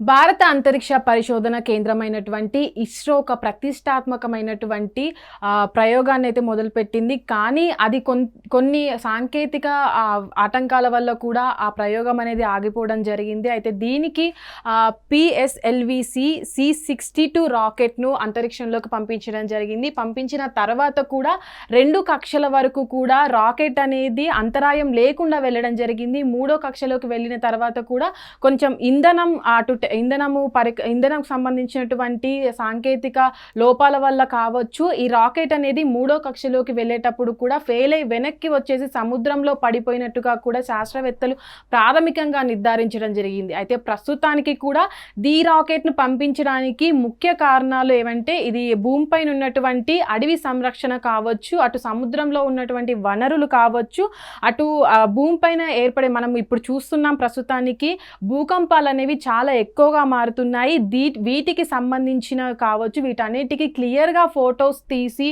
భారత అంతరిక్ష పరిశోధన కేంద్రమైనటువంటి ఇస్రో ఒక ప్రతిష్టాత్మకమైనటువంటి ప్రయోగాన్ని అయితే మొదలుపెట్టింది. కానీ అది కొన్ కొన్ని సాంకేతిక ఆటంకాల వల్ల కూడా ఆ ప్రయోగం అనేది ఆగిపోవడం జరిగింది. అయితే దీనికి PSLV C C sixty two రాకెట్ను అంతరిక్షంలోకి పంపించడం జరిగింది. పంపించిన తర్వాత కూడా రెండు కక్షల వరకు కూడా రాకెట్ అనేది అంతరాయం లేకుండా వెళ్ళడం జరిగింది. మూడో కక్షలోకి వెళ్ళిన తర్వాత కూడా కొంచెం ఇంధనం అటు ఇంధనము పరి ఇంధనం సంబంధించినటువంటి సాంకేతిక లోపాల వల్ల కావచ్చు ఈ రాకెట్ అనేది మూడో కక్షలోకి వెళ్ళేటప్పుడు కూడా ఫెయిల్ అయి వెనక్కి వచ్చేసి సముద్రంలో పడిపోయినట్టుగా కూడా శాస్త్రవేత్తలు ప్రాథమికంగా నిర్ధారించడం జరిగింది. అయితే ప్రస్తుతానికి కూడా దీ రాకెట్ను పంపించడానికి ముఖ్య కారణాలు ఏమంటే ఇది భూమిపైన ఉన్నటువంటి అడవి సంరక్షణ కావచ్చు అటు సముద్రంలో ఉన్నటువంటి వనరులు కావచ్చు అటు భూమిపైన ఏర్పడే మనం ఇప్పుడు చూస్తున్నాం ప్రస్తుతానికి భూకంపాలు అనేవి చాలా ఎక్కువ ఎక్కువగా మారుతున్నాయి. దీ వీటికి సంబంధించిన కావచ్చు వీటన్నిటికీ క్లియర్గా ఫొటోస్ తీసి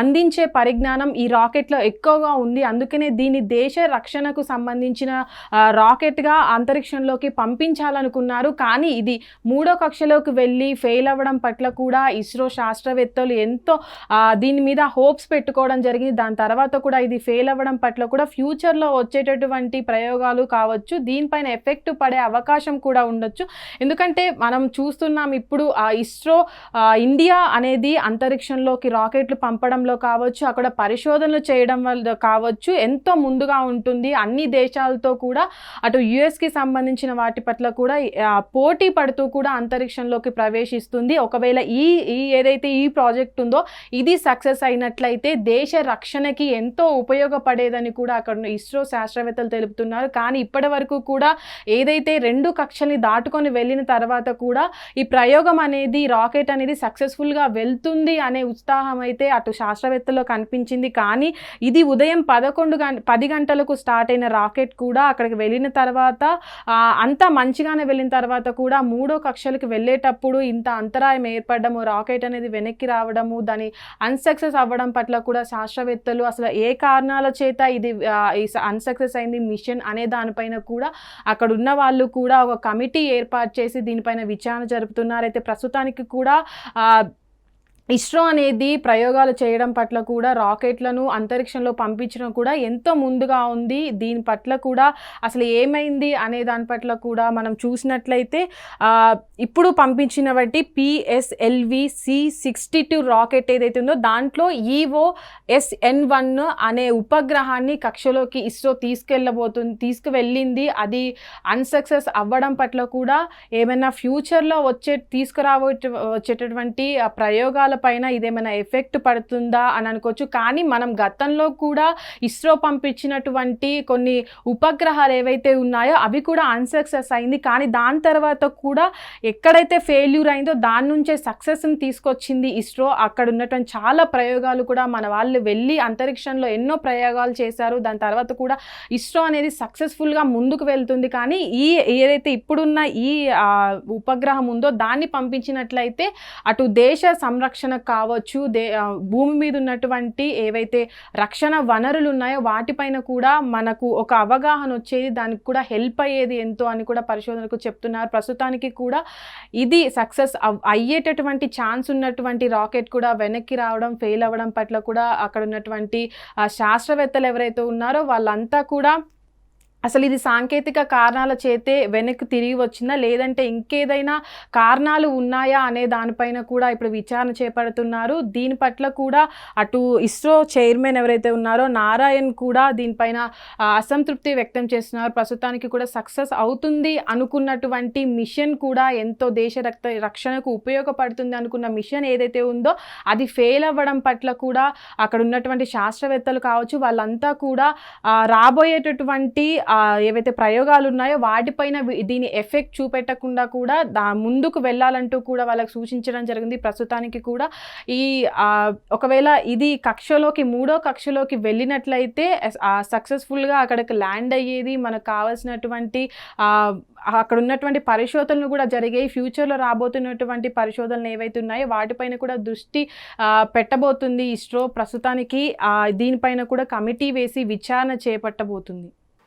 అందించే పరిజ్ఞానం ఈ రాకెట్లో ఎక్కువగా ఉంది. అందుకనే దీని దేశ రక్షణకు సంబంధించిన రాకెట్గా అంతరిక్షంలోకి పంపించాలనుకున్నారు. కానీ ఇది మూడో కక్షలోకి వెళ్ళి ఫెయిల్ అవ్వడం పట్ల కూడా ఇస్రో శాస్త్రవేత్తలు ఎంతో దీని మీద హోప్స్ పెట్టుకోవడం జరిగింది. దాని తర్వాత కూడా ఇది ఫెయిల్ అవ్వడం పట్ల కూడా ఫ్యూచర్లో వచ్చేటటువంటి ప్రయోగాలు కావచ్చు దీనిపైన ఎఫెక్ట్ పడే అవకాశం కూడా ఉండొచ్చు. ఎందుకంటే మనం చూస్తున్నాం ఇప్పుడు ఆ ఇస్రో ఇండియా అనేది అంతరిక్షంలోకి రాకెట్లు పంపడంలో కావచ్చు అక్కడ పరిశోధనలు చేయడం వల్ల కావచ్చు ఎంతో ముందుగా ఉంటుంది. అన్ని దేశాలతో కూడా అటు యుఎస్కి సంబంధించిన వాటి పట్ల కూడా పోటీ పడుతూ కూడా అంతరిక్షంలోకి ప్రవేశిస్తుంది. ఒకవేళ ఈ ఈ ఏదైతే ఈ ప్రాజెక్ట్ ఉందో ఇది సక్సెస్ అయినట్లయితే దేశ రక్షణకి ఎంతో ఉపయోగపడేదని కూడా అక్కడ ఇస్రో శాస్త్రవేత్తలు తెలుపుతున్నారు. కానీ ఇప్పటి వరకు కూడా ఏదైతే రెండు కక్షల్ని దాటుకొని వెళ్ళి వెళ్ళిన తర్వాత కూడా ఈ ప్రయోగం అనేది రాకెట్ అనేది సక్సెస్ఫుల్గా వెళ్తుంది అనే ఉత్సాహం అయితే అటు శాస్త్రవేత్తలో కనిపించింది. కానీ ఇది ఉదయం పదకొండు గం పది గంటలకు స్టార్ట్ అయిన రాకెట్ కూడా అక్కడికి వెళ్ళిన తర్వాత అంతా మంచిగానే వెళ్ళిన తర్వాత కూడా మూడో కక్షలకు వెళ్ళేటప్పుడు ఇంత అంతరాయం ఏర్పడము రాకెట్ అనేది వెనక్కి రావడము దాని అన్సక్సెస్ అవ్వడం పట్ల కూడా శాస్త్రవేత్తలు అసలు ఏ కారణాల చేత ఇది అన్సక్సెస్ అయింది మిషన్ అనే దానిపైన కూడా అక్కడ ఉన్న వాళ్ళు కూడా ఒక కమిటీ ఏర్పాటు చేసి దీనిపైన విచారణ జరుపుతున్నారు అయితే ప్రస్తుతానికి కూడా ఇస్రో అనేది ప్రయోగాలు చేయడం పట్ల కూడా రాకెట్లను అంతరిక్షంలో పంపించడం కూడా ఎంతో ముందుగా ఉంది. దీని పట్ల కూడా అసలు ఏమైంది అనే దాని పట్ల కూడా మనం చూసినట్లయితే ఇప్పుడు పంపించిన బట్టి PSLV C sixty two rocket ఏదైతే ఉందో దాంట్లో ఈవో ఎస్ఎన్ వన్ అనే ఉపగ్రహాన్ని కక్షలోకి ఇస్రో తీసుకెళ్ళబోతుంది తీసుకువెళ్ళింది. అది అన్సక్సెస్ అవ్వడం పట్ల కూడా ఏమైనా ఫ్యూచర్లో వచ్చే తీసుకురావ వచ్చేటటువంటి ప్రయోగాల పైన ఇదేమైనా ఎఫెక్ట్ పడుతుందా అని అనుకోవచ్చు. కానీ మనం గతంలో కూడా ఇస్రో పంపించినటువంటి కొన్ని ఉపగ్రహాలు ఏవైతే ఉన్నాయో అవి కూడా అన్సక్సెస్ అయింది. కానీ దాని తర్వాత కూడా ఎక్కడైతే ఫెయిల్యూర్ అయిందో దాని నుంచే సక్సెస్ని తీసుకొచ్చింది ఇస్రో. అక్కడ ఉన్నటువంటి చాలా ప్రయోగాలు కూడా మన వాళ్ళు వెళ్ళి అంతరిక్షంలో ఎన్నో ప్రయోగాలు చేశారు. దాని తర్వాత కూడా ఇస్రో అనేది సక్సెస్ఫుల్గా ముందుకు వెళ్తుంది. కానీ ఈ ఏదైతే ఇప్పుడున్న ఈ ఉపగ్రహం ఉందో దాన్ని పంపించినట్లయితే అటు దేశ సంరక్షణ కావచ్చు దే భూమి మీద ఉన్నటువంటి ఏవైతే రక్షణ వనరులు ఉన్నాయో వాటిపైన కూడా మనకు ఒక అవగాహన వచ్చేది దానికి కూడా హెల్ప్ అయ్యేది ఎంతో అని కూడా పరిశోధనకు చెప్తున్నారు. ప్రస్తుతానికి కూడా ఇది సక్సెస్ అయ్యేటటువంటి ఛాన్స్ ఉన్నటువంటి రాకెట్ కూడా వెనక్కి రావడం ఫెయిల్ అవ్వడం పట్ల కూడా అక్కడ ఉన్నటువంటి శాస్త్రవేత్తలు ఎవరైతే ఉన్నారో వాళ్ళంతా కూడా అసలు ఇది సాంకేతిక కారణాల చేతే వెనక్కి తిరిగి వచ్చిందా? లేదంటే ఇంకేదైనా కారణాలు ఉన్నాయా అనే దానిపైన కూడా ఇప్పుడు విచారణ చేపడుతున్నారు. దీని పట్ల కూడా అటు ఇస్రో చైర్మన్ ఎవరైతే ఉన్నారో నారాయణ్ కూడా దీనిపైన అసంతృప్తి వ్యక్తం చేస్తున్నారు. ప్రస్తుతానికి కూడా సక్సెస్ అవుతుంది అనుకున్నటువంటి మిషన్ కూడా ఎంతో దేశ రక్త రక్షణకు ఉపయోగపడుతుంది అనుకున్న మిషన్ ఏదైతే ఉందో అది ఫెయిల్ అవ్వడం పట్ల కూడా అక్కడ ఉన్నటువంటి శాస్త్రవేత్తలు కావచ్చు వాళ్ళంతా కూడా రాబోయేటటువంటి ఏవైతే ప్రయోగాలు ఉన్నాయో వాటిపైన దీని ఎఫెక్ట్ చూపెట్టకుండా కూడా దా ముందుకు వెళ్ళాలంటూ కూడా వాళ్ళకి సూచించడం జరిగింది. ప్రస్తుతానికి కూడా ఈ ఒకవేళ ఇది కక్షలోకి మూడో కక్షలోకి వెళ్ళినట్లయితే సక్సెస్ఫుల్గా అక్కడికి ల్యాండ్ అయ్యేది మనకు కావాల్సినటువంటి అక్కడ ఉన్నటువంటి పరిశోధనలు కూడా జరిగాయి. ఫ్యూచర్లో రాబోతున్నటువంటి పరిశోధనలు ఏవైతే ఉన్నాయో వాటిపైన కూడా దృష్టి పెట్టబోతుంది. ఇస్రో ప్రస్తుతానికి దీనిపైన కూడా కమిటీ వేసి విచారణ చేపట్టబోతుంది.